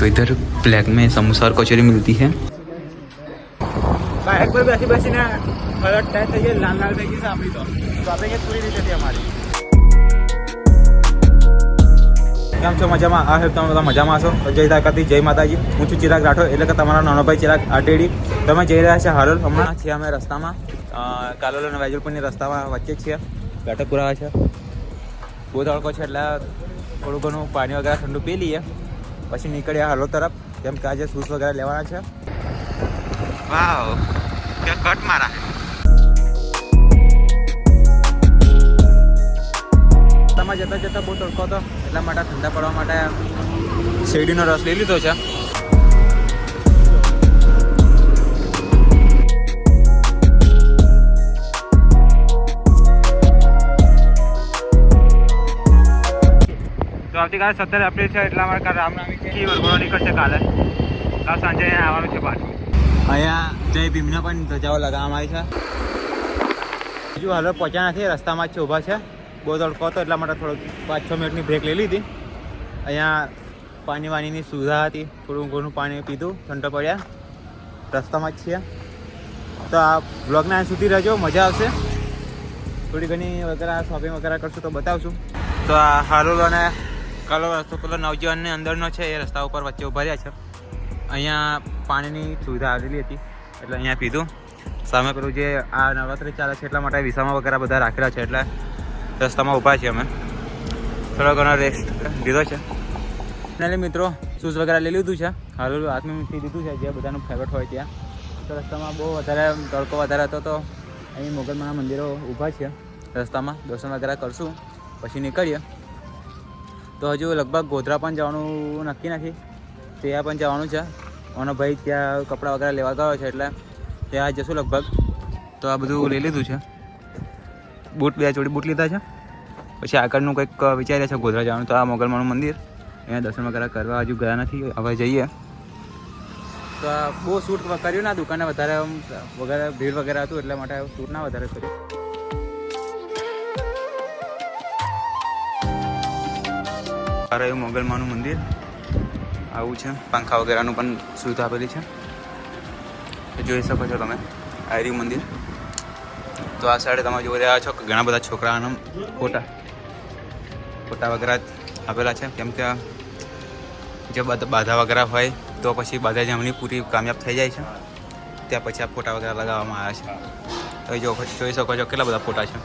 तो इधर ब्लैक में समोसा और कचौरी मिलती है બાઇક પર બેસી બેસીને હળદ ટાઈટ થઈ ગઈ લાલ લાલ થઈ ગઈ છે આપણી તો શોપિંગ જ પૂરી રીતે થઈ અમારી કેમ છો મજામાં આ હેલ્પ તમે બધા મજામાં છો જય તાકાતી જય માતાજી હું છું ચિરાગ રાઠોડ એટલે કે તમારો નાનો ભાઈ ચિરાગ આટેડી તમે જઈ રહ્યા છે હારોલ હમણાં છીએ અમે રસ્તામાં અ, કાલોલ અને વેજલપુરની રસ્તામાં વચ્ચે જ છીએ બેઠક પુરાવા છે બહુ તડકો છે એટલે થોડું ઘણું પાણી વગેરે ઠંડુ પી લઈએ પછી નીકળ્યા હાલો તરફ. કેમ કે આજે શૂઝ વગેરે લેવાના છે. વાવ. કે કટ મારા રસ્તામાં જતા જતા બહુ તડકો હતો એટલા માટે ઠંડા પડવા માટે શેરડીનો રસ લઈ લીધો છે. આવતીકાલે સત્તર એપ્રિલ છે એટલા માટે રામનવમી વરઘોડો નીકળશે કાલે. કાલ સાંજે અહીંયા આવવાનું છે પાછું. અહીંયા જય ભીમને પણ ધજાઓ લગાવવામાં આવી છે. બીજું હાલ પહોંચ્યા નથી, રસ્તામાં જ છે, ઊભા છે. બહુ તડકો હતો, એટલા માટે થોડોક પાંચ છ મિનિટની બ્રેક લઈ લીધી. અહીંયા પાણી વાણીની સુવિધા હતી, થોડું ઘણું પાણી પીધું, ઠંડો પડ્યા. રસ્તામાં જ છીએ. તો આ બ્લોગના અહીં સુધી રહેજો, મજા આવશે. થોડી ઘણી વગેરે શોપિંગ વગેરે કરશું તો બતાવશું. તો આ હારો અને કાલો રસ્તો પેલો નવજીવનની અંદરનો છે, એ રસ્તા ઉપર વચ્ચે ઊભા રહ્યા છે. અહીંયા પાણીની સુવિધા આવેલી હતી, એટલે અહીંયા પીધું. સામે પેલું જે આ નવરાત્રી ચાલે છે, એટલા માટે વિસામા વગેરે બધા રાખેલા છે, એટલે રસ્તામાં ઊભા છીએ અમે. થોડો ઘણો રેસ્ટ લીધો છે. એટલે મિત્રો શૂઝ વગેરે લઈ લીધું છે. હાલ હાથમાં મૂકી દીધું છે, જે બધાનું ફેવરેટ હોય ત્યાં. તો રસ્તામાં બહુ વધારે તડકો વધારે હતો, તો અહીં મોગલમાના મંદિરો ઊભા છે. રસ્તામાં દર્શન વગેરે કરશું, પછી નીકળીએ. તો હજુ લગભગ ગોધરા પણ જવાનું નક્કી નથી. ત્યાં પણ જવાનું છે. અને ભાઈ ત્યાં કપડાં વગેરે લેવા ગયો છે એટલે ત્યાં જશું લગભગ. તો આ બધું લઈ લીધું છે. બૂટ બે જોડી બૂટ લીધા છે. પછી આગળનું કંઈક વિચાર્યા છે ગોધરા જવાનું. તો આ મોગલમાનું મંદિર. અહીંયા દર્શન વગેરે કરવા હજુ ગયા નથી. હવે જઈએ. તો બહુ શૂટ કર્યું ના દુકાને વધારે વગેરે ભીડ વગેરે હતું એટલા માટે શૂટ ના વધારે કર્યું. આ રહ્યું મોગલમાનું મંદિર. આવું છે. પંખા વગેરેનું પણ સુવિધા આપેલી છે. જોઈ શકો છો તમે. આયરી મંદિર. તો આ સાઈડે તમે જોઈ રહ્યા છો કે ઘણા બધા છોકરાના ફોટા. ફોટા વગેરે આપેલા છે. કેમ કે જે બધા વગેરે હોય, તો પછી બાધા જમણી પૂરી કામયાબ થઈ જાય છે. ત્યાં પછી આ ફોટા વગેરે લગાવવામાં આવ્યા છે. તો જો, જોઈ શકો છો કેટલા બધા ફોટા છે.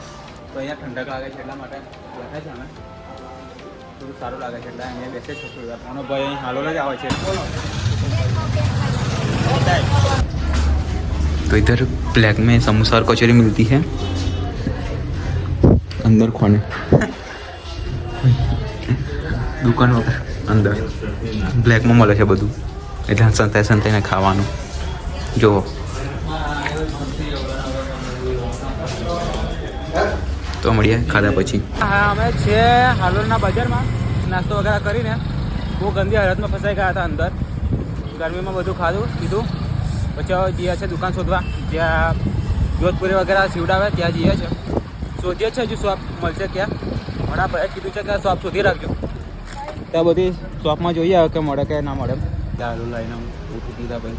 તો અહીંયા ઠંડક લાગે છે એટલા માટે બેઠા છે થોડું સારું લાગે છે એટલે અહીંયા બેસે છે થોડી વાર આનો ભાઈ અહીં હાલોલ જ આવે છે तो इधर ब्लैक में समोसा और कचौरी मिलती है अंदर खोने દુકાન વગર અંદર બ્લેકમાં મળે છે બધું એટલે સંતાઈ સંતાઈને ખાવાનું જુઓ તો મળીએ ખાધા પછી. હા, અમે છે હાલોલના બજારમાં. નાસ્તો વગેરે કરીને બહુ ગંદી હાલતમાં ફસાઈ ગયા હતા અંદર. ગરમીમાં બધું ખાધું કીધું પછી જઈએ છે દુકાન શોધવા. જ્યાં જોધપુરી વગેરે સીવડાવે, ત્યાં જઈએ છે શોધીએ છે હજુ શોપ. મળશે ક્યાં? હમણાં ભાઈ કીધું છે કે શોપ શોધી રાખજો. ત્યાં બધી શોપમાં જોઈએ હવે કે મળે કે ના મળે. ત્યાં લઈને હું કીધા ભાઈ.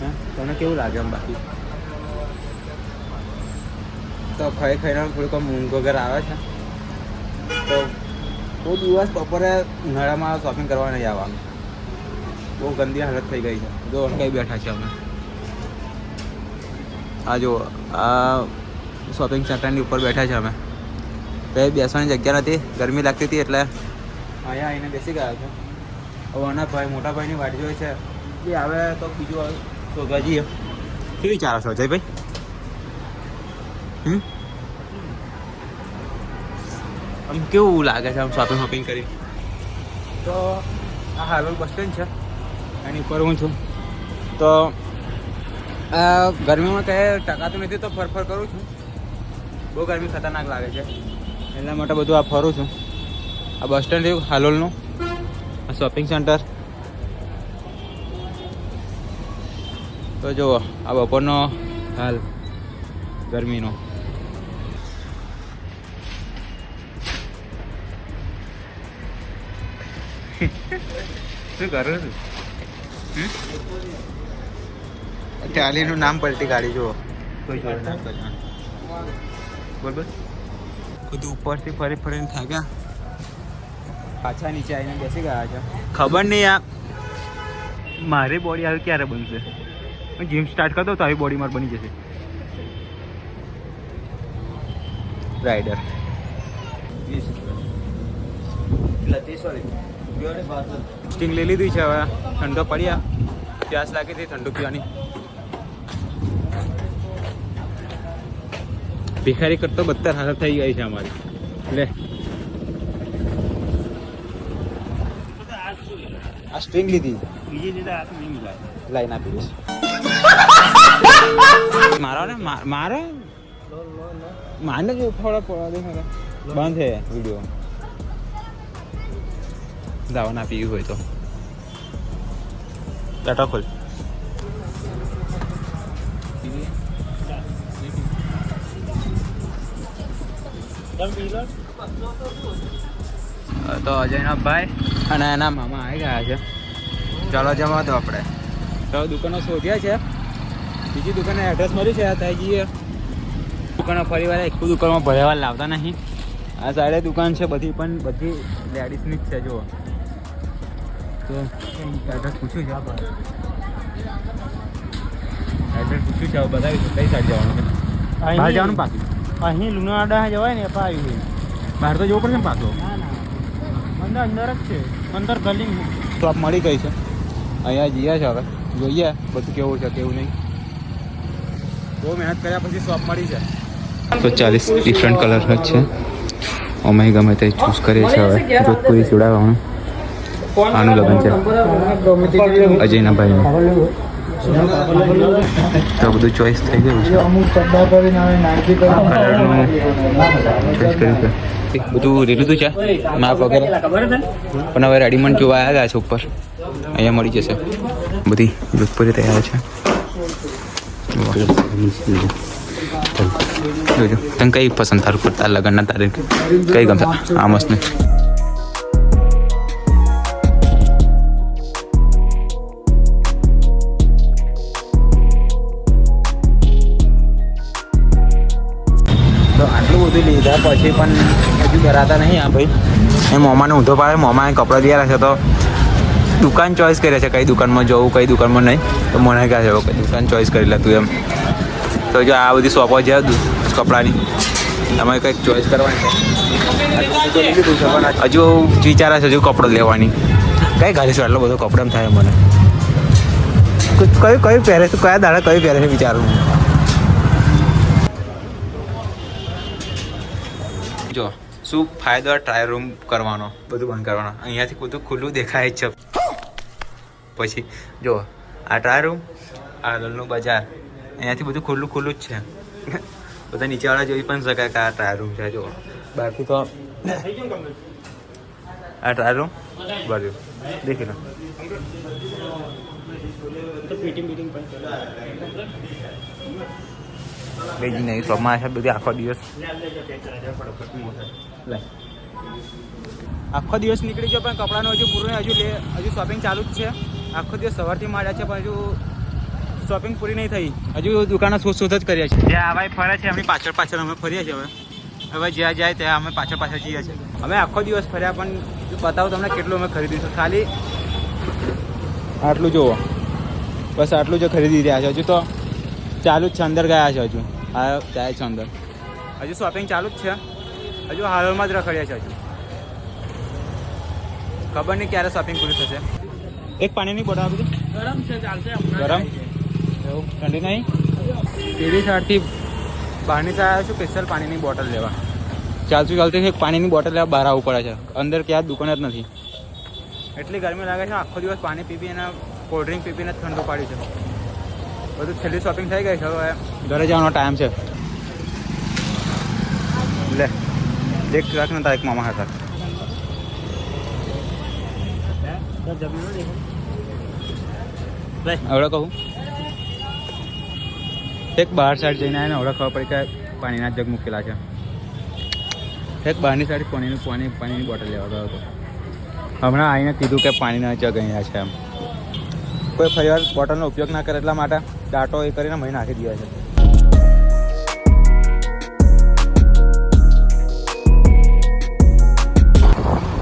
હા? તમને કેવું લાગે એમ બાકી? તો ખાઈ ખાઈને થોડીક ઊંઘ વગેરે આવે છે. તો બહુ દિવસ બપોરે ઉનાળામાં શોપિંગ કરવા નહીં આવવાનું. બહુ ગંદી હાલત થઈ ગઈ છે. જો અટકાઈ બેઠા છે અમે. આ જો આ શોપિંગ સેન્ટરની ઉપર બેઠા છે અમે. તો એ બેસવાની જગ્યા નથી. ગરમી લાગતી હતી એટલે અહીંયા આવીને બેસી ગયા છે. હવે આના ભાઈ, મોટા ભાઈની વાટ જોઈ છે. એ આવે તો બીજું શોધવા જઈએ. શું વિચારો છો, અજયભાઈ? હમ? આમ કેવું લાગે છે આમ શોપિંગ શોપિંગ કરી? તો આ હાલોલ બસ સ્ટેન્ડ છે. એની ઉપર હું છું. તો આ ગરમીમાં કંઈ ટકાતું નથી તો ફર ફર કરું છું. બહુ ગરમી ખતરનાક લાગે છે. એટલા માટે બધું આ ફરું છું. આ બસ સ્ટેન્ડ રહ્યું હાલોલનું. આ શોપિંગ સેન્ટર તો જુઓ આ બપોરનો હાલ ગરમીનો. શું કરો છું? ટ્રાલીનું નામ પલટી કાઢી જુઓ. કોઈ બોલ બોલ. બધું ઉપરથી ફરી ફરીને થાક્યા પાછા નીચે આવીને બેસી ગયા છે? ખબર નહીં આ મારી બોડી આવી ક્યારે બનશે? જીમ સ્ટાર્ટ કરતો તો આવી બોડી માર બની જશે. રાઈડર સ્ટિંગ લઈ લીધી છે હવે. ઠંડો પડ્યા. પ્યાસ લાગી હતી ઠંડુ પીવાની. ભિખારી કરતો બત્તર હાલત થઈ ગઈ છે અમારી. લે. આ સ્ટ્રિંગ લીધી. બીજી રીતે હાથ નહીં મિલાય લાઈન આપી દઈશ. મારો ને મારો? માને જ થોડા પડવા દે ખરા બંધ છે વીડિયો. દાવા ના પીવું હોય તો. ટાટા ખોલ. તો અજયના ભાઈ અને એના મામા આવી ગયા છે. ચાલો જવા દો આપણે. તો દુકાનો શોધ્યા છે. બીજી દુકાને એડ્રેસ મળ્યું છે ત્યાં જઈએ દુકાનો ફરી વાર એક દુકાનમાં ભરેવાર લાવતા નહીં. આ સાઈડે દુકાન છે બધી પણ બધી લેડીઝની જ છે જુઓ. તો એડ્રેસ પૂછ્યું છે એડ્રેસ પૂછ્યું છે કઈ સાઈડ જવાનું છે. બહાર જવાનું પાછું અહીં લુણાવાડા જવાય ને એ આવી બહાર તો જવું પડશે ને પાછું? અંદર અંદર જ છે. અંદર ગલી શોપ મળી ગઈ છે. અહીંયા જઈએ છે હવે. જોઈએ બધું કેવું છે કેવું નહીં. બહુ મહેનત કર્યા પછી શોપ મળી છે તો ચાલીસ ડિફરન્ટ કલર જ છે. અમે ગમે તે ચૂઝ કરીએ છીએ હવે. જોધપુરી સીવડાવવાનું આનું લગ્ન છે. અજયના ભાઈનું તો બધું ચોઈસ થઈ ગયું છે. કલરનું ચોઈસ કર્યું છે. બધું લીધું છે? માપ વગેરે? પણ હવે રેડીમેડ જોવા આવ્યા છે ઉપર. અહીંયા મળી જશે. બધી જોધપુરી તૈયાર છે. જોજો. તને કઈ પસંદ? તારું કરતા લગ્નના તારીખ? કઈ ગમતા? આ મસ્ત. ને તો આટલું બધું લીધા પછી પણ હજુ કરાતા નહીં આ ભાઈ. એ મોમાને ઊંધો પાડે મોમાએ કપડાં દિયા છે તો દુકાન ચોઈસ કરે છે કઈ દુકાનમાં જવું કઈ દુકાનમાં નહીં. તો મને કહે છે કઈ દુકાન ચોઈસ કરી લે તું એમ. તો જો આ બધી શોપો છે કપડાની. તમારે કંઈક ચોઈસ કરવાની છે. હજુ વિચારે છે હજુ કપડો લેવાની. કઈ ઘાલીશું એટલો બધો કપડો એમ થાય મને. કયું કયું પહેરે છે કયા દાડા કયું પહેરે છે વિચારું. શું ફાયદો ટ્રાય રૂમ કરવાનો? બધું બંધ કરવાનો. અહીંયાથી બધું ખુલ્લું દેખાય છે. પછી, જો, આ ટ્રાય રૂમ આ દલનું બજાર. અહીંયાથી બધું ખુલ્લું ખુલ્લું જ છે. બધા નીચેવાળા જોઈ પણ શકાય કે આ ટ્રાય રૂમ છે. જો, બાકી તો આ ટ્રાય રૂમ બાજુ દેખી લો. બીજી નવી શોપમાં છે બધી આખો દિવસ. આખો દિવસ નીકળી ગયો પણ કપડાનો હજુ પૂરું નહીં. હજુ લે હજુ શોપિંગ ચાલુ જ છે. આખો દિવસ સવારથી માંડ્યા છે પણ હજુ શોપિંગ પૂરી નહીં થઈ. હજુ દુકાનો શોધ શોધ જ કર્યા છે. જે આવા ફર્યા ફરે છે એમની પાછળ પાછળ અમે ફરીએ છીએ હવે. હવે જ્યાં જાય ત્યાં અમે પાછળ પાછળ જઈએ છીએ. અમે આખો દિવસ ફર્યા પણ બતાવો તમને કેટલું અમે ખરીદ્યું છે. ખાલી આટલું જુઓ બસ આટલું જ ખરીદી રહ્યા છે. હજુ તો ચાલુ જ છે અંદર ગયા છે હજુ હા જાય છે અંદર હજુ શોપિંગ ચાલુ જ છે હજુ હાલમાં જ રખડ્યા છે હજુ ખબર નહીં ક્યારે શોપિંગ પૂરી થશે. એક પાણીની બોટલ આપી ગરમ છે ચાલશે ગરમ? એવું? ઠંડી નહીં? પીડી સાઈડથી બહારની સાઈડ આવ્યો છું સ્પેશિયલ પાણીની બોટલ લેવા. ચાલતું ચાલતું એક પાણીની બોટલ લેવા બહાર આવવું પડે છે. અંદર ક્યાં દુકાન જ નથી. એટલી ગરમી લાગે છે આખો દિવસ પાણી પી પી અને કોલ્ડ ડ્રિંક પીપીને જ ઠંડુ પાડ્યું છે. બધું છેલ્લી શોપિંગ થઈ ગઈ છે હવે. ઘરે જવાનો ટાઈમ છે. લે એક રાખને ને એક મામા હતા હવે કહું. એક બહાર સાઈડ જઈને આવીને હવે ખબર પડી કે પાણીના જગ મૂકેલા છે. એક બહારની સાઈડ પાણીનું પાણી પાણીની બોટલ લેવા ગયો હતો. હમણાં આવીને કીધું કે પાણીના જગ અહીંયા છે એમ. કોઈ ફરીવાર બોટલનો ઉપયોગ ના કરે એટલા માટે. દાંટો એ કરીને મહી નાખી દીધા છે.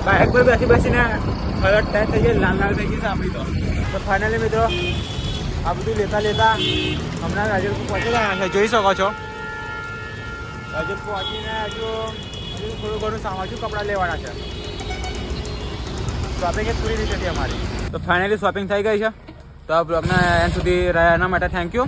બાઇક પર બેસી બેસીને ફરજ ટાઈટ થઈ ગઈ લાલ લાલ થઈ ગઈ છે આપણી તો. તો ફાઇનલી મિત્રો આ બધું લેતા લેતા હમણાં રાજલપુર પહોંચી ગયા છે. જોઈ શકો છો. રાજલપુર પહોંચીને હજુ હજુ થોડું ઘણું સામાન કપડાં લેવાના છે. શોપિંગ જ પૂરી રીતે હતી અમારી. તો ફાઇનલી શોપિંગ થઈ ગઈ છે. તો આ બ્લોગના એન્ડ સુધી રહ્યા એના માટે થેન્ક યુ